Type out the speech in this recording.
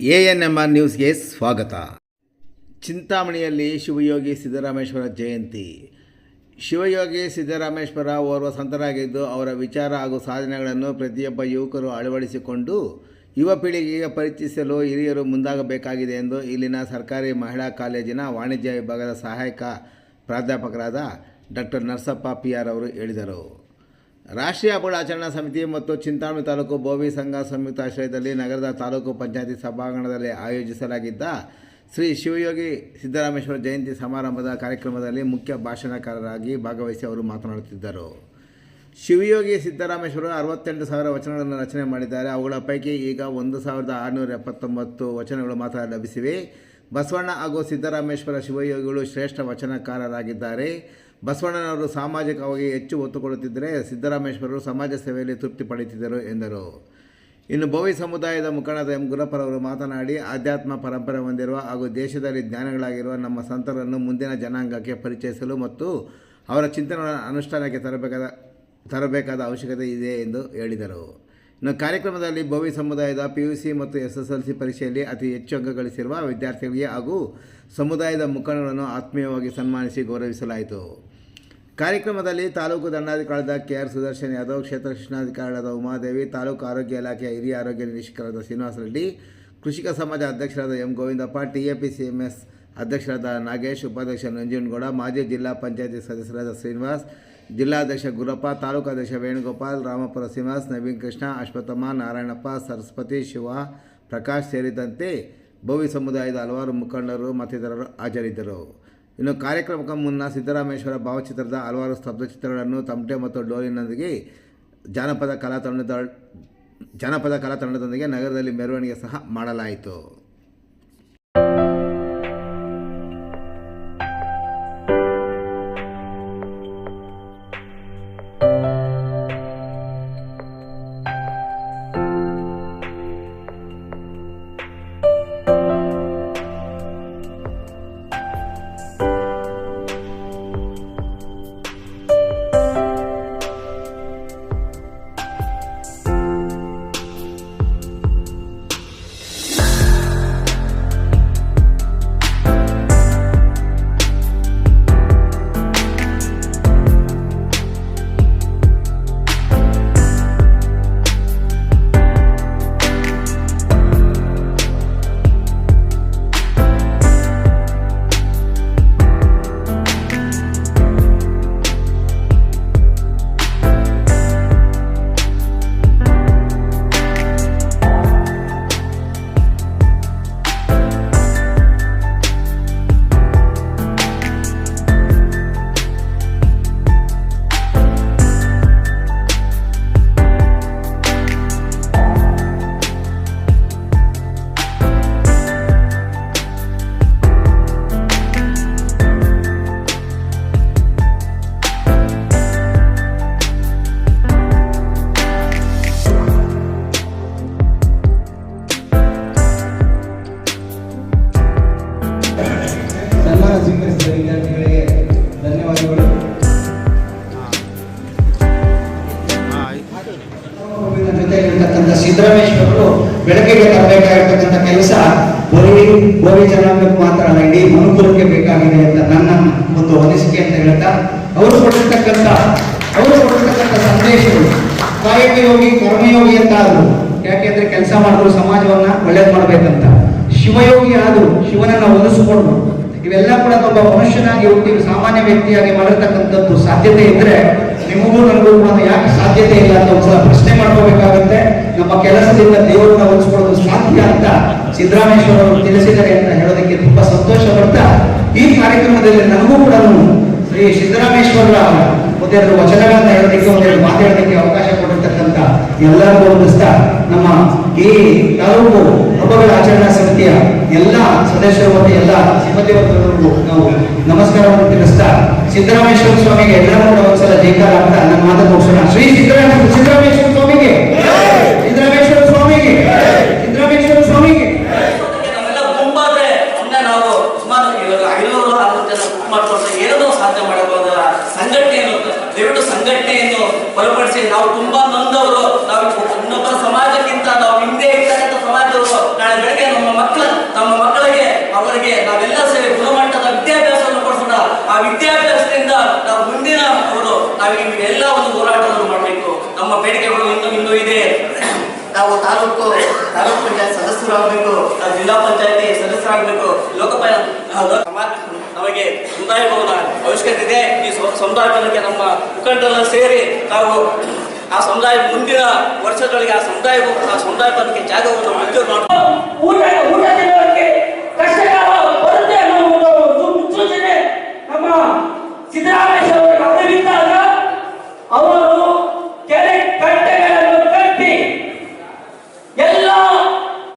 A N M R ನ್ಯೂಸ್ಗೆ ಸ್ವಾಗತ. ಚಿಂತಾಮಣಿಯಲ್ಲಿ ಶಿವಯೋಗಿ ಸಿದ್ದರಾಮೇಶ್ವರ ಜಯಂತಿ. ಶಿವಯೋಗಿ ಸಿದ್ದರಾಮೇಶ್ವರ ಓರ್ವ ಸಂತರಾಗಿದ್ದು, ಅವರ ವಿಚಾರ ಹಾಗೂ ಸಾಧನೆಗಳನ್ನು ಪ್ರತಿಯೊಬ್ಬ ಯುವಕರು ಅಳವಡಿಸಿಕೊಂಡು ಯುವ ಪೀಳಿಗೆಗೆ ಪರಿಚಯಿಸಲು ಹಿರಿಯರು ಮುಂದಾಗಬೇಕಾಗಿದೆ ಎಂದು ಇಲ್ಲಿನ ಸರ್ಕಾರಿ ಮಹಿಳಾ ಕಾಲೇಜಿನ ವಾಣಿಜ್ಯ ವಿಭಾಗದ ಸಹಾಯಕ ಪ್ರಾಧ್ಯಾಪಕರಾದ ಡಾಕ್ಟರ್ ನರಸಪ್ಪ ಪಿ ಆರ್ ಅವರು ಹೇಳಿದರು. ರಾಷ್ಟ್ರೀಯ ಹಬ್ಬಗಳ ಆಚರಣಾ ಸಮಿತಿ ಮತ್ತು ಚಿಂತಾಮಣಿ ತಾಲೂಕು ಬೋವಿ ಸಂಘ ಸಂಯುಕ್ತ ಆಶ್ರಯದಲ್ಲಿ ನಗರದ ತಾಲೂಕು ಪಂಚಾಯತಿ ಸಭಾಂಗಣದಲ್ಲಿ ಆಯೋಜಿಸಲಾಗಿದ್ದ ಶ್ರೀ ಶಿವಯೋಗಿ ಸಿದ್ದರಾಮೇಶ್ವರ ಜಯಂತಿ ಸಮಾರಂಭದ ಕಾರ್ಯಕ್ರಮದಲ್ಲಿ ಮುಖ್ಯ ಭಾಷಣಕಾರರಾಗಿ ಭಾಗವಹಿಸಿ ಅವರು ಮಾತನಾಡುತ್ತಿದ್ದರು. ಶಿವಯೋಗಿ ಸಿದ್ದರಾಮೇಶ್ವರರು ಅರವತ್ತೆಂಟು ಸಾವಿರ ವಚನಗಳನ್ನು ರಚನೆ ಮಾಡಿದ್ದಾರೆ. ಅವುಗಳ ಪೈಕಿ ಈಗ ಒಂದು ಸಾವಿರದ ಆರುನೂರ ಎಪ್ಪತ್ತೊಂಬತ್ತು ವಚನಗಳು ಮಾತ್ರ ಲಭಿಸಿವೆ. ಬಸವಣ್ಣ ಹಾಗೂ ಸಿದ್ದರಾಮೇಶ್ವರ ಶಿವಯೋಗಿಗಳು ಶ್ರೇಷ್ಠ ವಚನಕಾರರಾಗಿದ್ದಾರೆ. ಬಸವಣ್ಣನವರು ಸಾಮಾಜಿಕವಾಗಿ ಹೆಚ್ಚು ಒತ್ತು ಕೊಡುತ್ತಿದ್ದರೆ ಸಿದ್ದರಾಮೇಶ್ವರರು ಸಮಾಜ ಸೇವೆಯಲ್ಲಿ ತೃಪ್ತಿ ಪಡೆಯುತ್ತಿದ್ದರು ಎಂದರು. ಇನ್ನು ಭೋವಿ ಸಮುದಾಯದ ಮುಖಂಡ ಎಂ. ಗುರಪ್ಪರವರು ಮಾತನಾಡಿ, ಆಧ್ಯಾತ್ಮ ಪರಂಪರೆ ಹೊಂದಿರುವ ಹಾಗೂ ದೇಶದಲ್ಲಿ ಜ್ಞಾನಗಳಾಗಿರುವ ನಮ್ಮ ಸಂತರನ್ನು ಮುಂದಿನ ಜನಾಂಗಕ್ಕೆ ಪರಿಚಯಿಸಲು ಮತ್ತು ಅವರ ಚಿಂತನೆಗಳನ್ನು ಅನುಷ್ಠಾನಕ್ಕೆ ತರಬೇಕಾದ ತರಬೇಕಾದ ಅವಶ್ಯಕತೆ ಇದೆ ಎಂದು ಹೇಳಿದರು. ಕಾರ್ಯಕ್ರಮದಲ್ಲಿ ಭೋವಿ ಸಮುದಾಯದ ಪಿ ಯು ಸಿ ಮತ್ತು ಎಸ್ ಎಸ್ ಎಲ್ ಸಿ ಪರೀಕ್ಷೆಯಲ್ಲಿ ಅತಿ ಹೆಚ್ಚು ಅಂಕ ಗಳಿಸಿರುವ ವಿದ್ಯಾರ್ಥಿಗಳಿಗೆ ಹಾಗೂ ಸಮುದಾಯದ ಮುಖಂಡರನ್ನು ಆತ್ಮೀಯವಾಗಿ ಸನ್ಮಾನಿಸಿ ಗೌರವಿಸಲಾಯಿತು. ಕಾರ್ಯಕ್ರಮದಲ್ಲಿ ತಾಲೂಕು ದಂಡಾಧಿಕಾರಿಯಾದ ಕೆ ಆರ್ ಸುದರ್ಶನ್ ಯಾದವ್, ಕ್ಷೇತ್ರ ಶಿಕ್ಷಣಾಧಿಕಾರಿಯಾದ ಉಮಾದೇವಿ, ತಾಲೂಕು ಆರೋಗ್ಯ ಇಲಾಖೆಯ ಹಿರಿಯ ಆರೋಗ್ಯ ನಿರೀಕ್ಷಕರಾದ ಶ್ರೀನಿವಾಸ ರೆಡ್ಡಿ ಕೃಷಿಕ ಸಮಾಜ ಅಧ್ಯಕ್ಷರಾದ M Govindappa, T A P C M S ಅಧ್ಯಕ್ಷರಾದ ನಾಗೇಶ್, ಉಪಾಧ್ಯಕ್ಷ ನಂಜನಗೌಡ, ಮಾಜಿ ಜಿಲ್ಲಾ ಪಂಚಾಯತಿ ಸದಸ್ಯರಾದ ಶ್ರೀನಿವಾಸ್ ಜಿಲ್ಲಾಧ್ಯಕ್ಷ ಗುರಪ್ಪ, ತಾಲೂಕಾಧ್ಯಕ್ಷ ವೇಣುಗೋಪಾಲ್, ರಾಮಪುರ ಶ್ರೀನಿವಾಸ್, ನವೀನ್ ಕೃಷ್ಣ, ಅಶ್ವತ್ಥಮ್ಮ, ನಾರಾಯಣಪ್ಪ, ಸರಸ್ವತಿ, ಶಿವ, ಪ್ರಕಾಶ್ ಸೇರಿದಂತೆ ಭವಿ ಸಮುದಾಯದ ಹಲವಾರು ಮುಖಂಡರು ಮತ್ತಿತರರು ಹಾಜರಿದ್ದರು. ಇನ್ನು ಕಾರ್ಯಕ್ರಮಕ್ಕೆ ಮುನ್ನ ಸಿದ್ದರಾಮೇಶ್ವರ ಭಾವಚಿತ್ರದ ಹಲವಾರು ಸ್ತಬ್ಧಚಿತ್ರಗಳನ್ನು ತಮಟೆ ಮತ್ತು ಡೋಲಿನೊಂದಿಗೆ ಜಾನಪದ ಕಲಾ ತಂಡದ ಜಾನಪದ ಕಲಾ ನಗರದಲ್ಲಿ ಮೆರವಣಿಗೆ ಸಹ ಮಾಡಲಾಯಿತು. ವಿದ್ಯಾರ್ಥಿಗಳಿಗೆ ಧನ್ಯವಾದಗಳು. ಜೊತೆಗಿರ್ತಕ್ಕಂಥ ಸಿದ್ದರಾಮೇಶ್ವರರು ಬೆಳಕಿಗೆ ತರಬೇಕಾಗಿರ್ತಕ್ಕಂಥ ಕೆಲಸ ಬರೀ ಬೋವಿ ಜನಾಂಗಕ್ಕೆ ಮಾತ್ರ ಅಲ್ಲ ಇಡೀ ಮನುಕುಲಕ್ಕೆ ಬೇಕಾಗಿದೆ ಅಂತ ನನ್ನ ಒಂದು ಅನಿಸಿಕೆ ಅಂತ ಹೇಳ್ತಾ ಅವರು ಕೊಟ್ಟಿರ್ತಕ್ಕಂಥ ಅವರು ಕೊಟ್ಟಿರ್ತಕ್ಕಂಥ ಸಂದೇಶಗಳು ಕಾಯಕ ಯೋಗಿ ಕರ್ಮಯೋಗಿ ಅಂತ ಆದ್ರು ಯಾಕೆಂದ್ರೆ ಕೆಲಸ ಮಾಡಿದ್ರು ಸಮಾಜವನ್ನ ಒಳ್ಳೇದು ಮಾಡ್ಬೇಕಂತ. ಶಿವಯೋಗಿ ಆದ್ರು ಶಿವನನ್ನ ಒಲಿಸ್ಕೊಂಡು ಇವೆಲ್ಲ ಕೂಡ ಒಬ್ಬ ಮನುಷ್ಯನಾಗಿ ಹುಟ್ಟಿ ಸಾಮಾನ್ಯ ವ್ಯಕ್ತಿಯಾಗಿ ಮಾಡಿರ್ತಕ್ಕಂಥದ್ದು ಸಾಧ್ಯತೆ ಇದ್ರೆ ನಿಮಗೂ ನನಗೂ ಕೂಡ ಯಾಕೆ ಸಾಧ್ಯತೆ ಇಲ್ಲ ಅಂತ ಒಂದ್ಸಲ ಪ್ರಶ್ನೆ ಮಾಡ್ಕೋಬೇಕಾಗುತ್ತೆ. ನಮ್ಮ ಕೆಲಸದಿಂದ ದೇವರನ್ನ ಒಲಿಸ್ಕೊಳ್ಳೋದು ಸಾಧ್ಯ ಅಂತ ಸಿದ್ದರಾಮೇಶ್ವರ ಅವರು ತಿಳಿಸಿದ್ದಾರೆ ಅಂತ ಹೇಳೋದಕ್ಕೆ ತುಂಬಾ ಸಂತೋಷ ಪಡ್ತಾ ಈ ಕಾರ್ಯಕ್ರಮದಲ್ಲಿ ನನಗೂ ಕೂಡ ಶ್ರೀ ಸಿದ್ದರಾಮೇಶ್ವರ ಒಂದೆರಡು ವಚನಗಳನ್ನ ಹೇಳೋದಕ್ಕೆ ಒಂದೆರಡು ಮಾತಾಡೋದಕ್ಕೆ ಅವಕಾಶ ಕೊಟ್ಟಿರ್ತಕ್ಕಂಥ ಎಲ್ಲರಿಗೂ ವಂದಿಸ್ತಾ ನಮ್ಮ ಈ ತಾಲೂಕು ಹಬ್ಬಗಳ ಆಚರಣಾ ಸಮಿತಿಯ ಎಲ್ಲ ಸದಸ್ಯರು ಮತ್ತು ಎಲ್ಲ ಸಿಬ್ಬಂದಿ ವರ್ಗದವರಿಗೂ ನಾವು ನಮಸ್ಕಾರವನ್ನು ತಿಳಿಸ್ತಾ ಸಿದ್ದರಾಮೇಶ್ವರ ಸ್ವಾಮಿಗೆ ಎಲ್ಲರೂ ಕೂಡ ಒಂದ್ಸಲ ಹೊರಪಡಿಸಿ ನಾವು ತುಂಬಾ ನೊಂದವರು ನಾವು ಇನ್ನೊಬ್ಬ ಸಮಾಜಕ್ಕಿಂತ ನಾವು ಹಿಂದೆ ಇರ್ತಕ್ಕಂಥ ಸಮಾಜದವರು ನಾಳೆ ಬೆಳಗ್ಗೆ ನಮ್ಮ ಮಕ್ಕಳ ನಮ್ಮ ಮಕ್ಕಳಿಗೆ ಅವರಿಗೆ ನಾವೆಲ್ಲ ಸೇರಿ ಗುಣಮಟ್ಟದ ವಿದ್ಯಾಭ್ಯಾಸವನ್ನು ಕೊಡಿಸೋಣ. ಆ ವಿದ್ಯಾಭ್ಯಾಸದಿಂದ ನಾವು ಮುಂದಿನ ಅವರು ನಾವು ಎಲ್ಲ ಒಂದು ಹೋರಾಟವನ್ನು ಮಾಡಬೇಕು. ನಮ್ಮ ಬೇಡಿಕೆಗಳು ಇನ್ನೂ ಇನ್ನೂ ಇದೆ. ನಾವು ತಾಲೂಕು ತಾಲೂಕು ಪಂಚಾಯತ್ ಸದಸ್ಯರಾಗಬೇಕು. ನಾವು ಜಿಲ್ಲಾ ಪಂಚಾಯತಿ ಸದಸ್ಯರಾಗಬೇಕು. ಲೋಕಪಾಲ ಸಮಾಜ ನಮಗೆ ಮುಂದಾಯಬಹುದ ಅವಶ್ಯಕತೆ ಇದೆ ಈ ಸಮುದಾಯದೊಳಗೆ ನಮ್ಮ ಮುಖಂಡರೆಲ್ಲ ಸೇರಿ ನಾವು ಆ ಸಮುದಾಯ ಮುಂದಿನ ವರ್ಷಗಳಿಗೆ ಆ ಸಮುದಾಯ ಆ ಸಮುದಾಯ ಬಗ್ಗೆ ಜಾಗವನ್ನು ಮಂಜೂರು ಮಾಡಿ